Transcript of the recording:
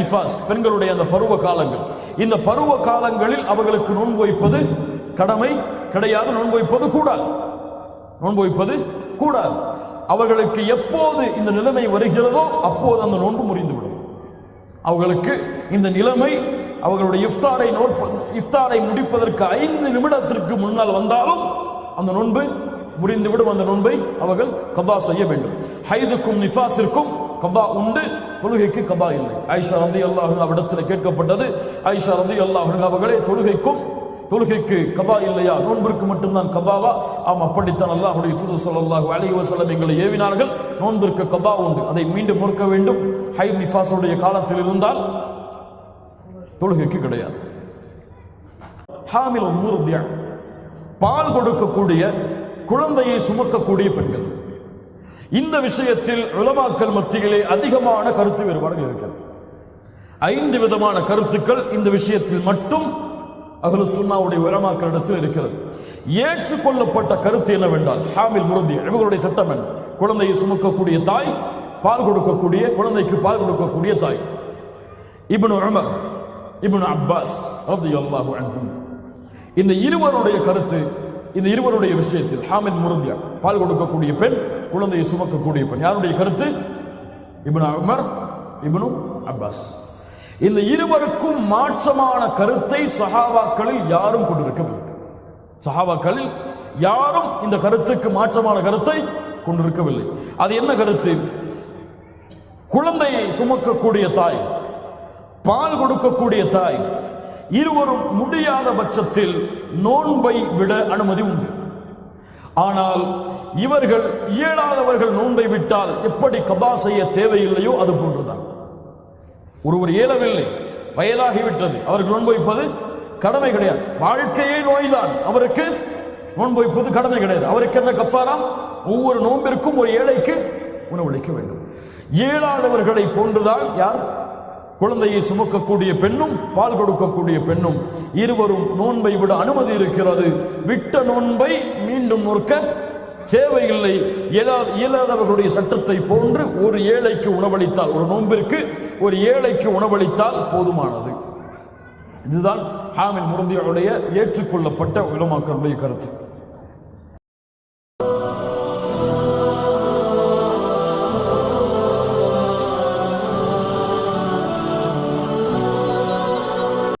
நிஃபாஸ் பெண்களுடைய அந்த பருவ காலங்கள். இந்த பருவ காலங்களில் அவர்களுக்கு நோன்பு வைப்பது கடமை கிடையாது நோன்பு வைப்பது கூடாது. நோன்பு வைப்பது கூடாது. அவர்களுக்கு எப்போது இந்த நிலைமை வருகிறதோ அப்போது அந்த நோன்பு முறிந்துவிடும். அவர்களுக்கு இந்த நிலைமை அவர்களுடைய இஃப்தாரை நோட் இஃப்தாரை முடிப்பதற்கு ஐந்து நிமிடத்திற்கு முன்னால் வந்தாலும் அந்த நோன்பு முடிந்துவிடும் அந்த நோன்பை அவர்கள் கபா செய்ய வேண்டும். ஹைதுக்கும் நிஃபாஸிற்கும் கபா உண்டு. தொழுகைக்கு கபா இல்லை. ஐஷா ரந்தி அல்லாஹ் அவிடத்தில் கேட்கப்பட்டது. ஐஷா ரந்தி அல்லாஹ் அவர்களே தொழுகைக்கும் தொழுகைக்கு கபா இல்லையா? நோன்பிற்கு மட்டும்தான் கபாவா? ஆம் அப்படித்தான் அல்லாஹுடைய தூது சொல்லாஹு அலைஹி வஸல்லம் எங்களை ஏவினார்கள். நோன்பிற்கு கபா உண்டு. அதை மீண்டும் பொறுக்க வேண்டும். ஹை நிஃபாஸுடைய காலத்தில் இருந்தால் தொழுகைக்கு கிடையாது. ஹாமில் முருதியா பால் கொடுக்கக்கூடிய குழந்தையை சுமக்கக்கூடிய பெண்கள். இந்த விஷயத்தில் உலமாக்கல் மத்தியிலே அதிகமான கருத்து வேறுபாடுகள் இருக்கிறது. ஐந்து விதமான கருத்துக்கள் இந்த விஷயத்தில் மட்டும் அகலு சுன்னாவுடைய உலமாக்களிடத்தில் இருக்கிறது. ஏற்றுக்கொள்ளப்பட்ட கருத்து என்னவென்றால் ஹாமில் முருந்தி இவர்களுடைய சட்டம் என்ன? குழந்தையை சுமக்கக்கூடிய தாய் பால் கொடுக்கக்கூடிய குழந்தைக்கு பால் கொடுக்கக்கூடிய தாய். இப்னு உமர் இப்னு அப்பாஸ் ரலியல்லாஹு அன்ஹும். இந்த இருவருடைய கருத்து இந்த இருவருடைய விஷயத்தில் ஹாமித் முருந்தியா பால் கொடுக்கக்கூடிய பெண் குழந்தையை சுமக்கக்கூடிய பெண் யாருடைய கருத்து? Ibn Umar Ibn Abbas. இந்த இருவருக்கும் மாற்றமான கருத்தை சஹாவாக்களில் யாரும் கொண்டிருக்கவில்லை. சஹாவாக்களில் யாரும் இந்த கருத்துக்கு மாற்றமான கருத்தை கொண்டிருக்கவில்லை. அது என்ன கருத்து? குழந்தையை சுமக்கக்கூடிய தாய் பால் கொடுக்கக்கூடிய தாய் இருவரும் முடியாத பட்சத்தில் நோன்பை விட அனுமதி உண்டு. ஆனால் இவர்கள் இயலாதவர்கள் நோன்பை விட்டால் எப்படி கபா செய்ய தேவையில்லையோ அது போன்றுதான். ஒருவர் இயலவில்லை வயதாகிவிட்டது அவருக்கு நோன்பு வைப்பது கடமை கிடையாது. வாழ்க்கையே நோய்தான் அவருக்கு நோன்பு வைப்பது கடமை கிடையாது. அவருக்கு என்ன கஃபாராம் ஒவ்வொரு நோன்பிற்கும் ஒரு ஏழைக்கு உணவளிக்க வேண்டும். இயலாதவர்களை போன்றுதான் யார்? குழந்தையை சுமக்கக்கூடிய பெண்ணும் பால் கொடுக்கக்கூடிய பெண்ணும் இருவரும் நோன்பை விட அனுமதி இருக்கிறது. விட்ட நோன்பை மீண்டும் நோக்க தேவையில்லை. இயலா- இயலாதவர்களுடைய சட்டத்தை போன்று ஒரு ஏழைக்கு உணவளித்தால் ஒரு நோன்பிற்கு ஒரு ஏழைக்கு உணவளித்தால் போதுமானது. இதுதான் ஹாமின் முருந்தியுடைய ஏற்றுக்கொள்ளப்பட்ட உலமாக்களுடைய கருத்து.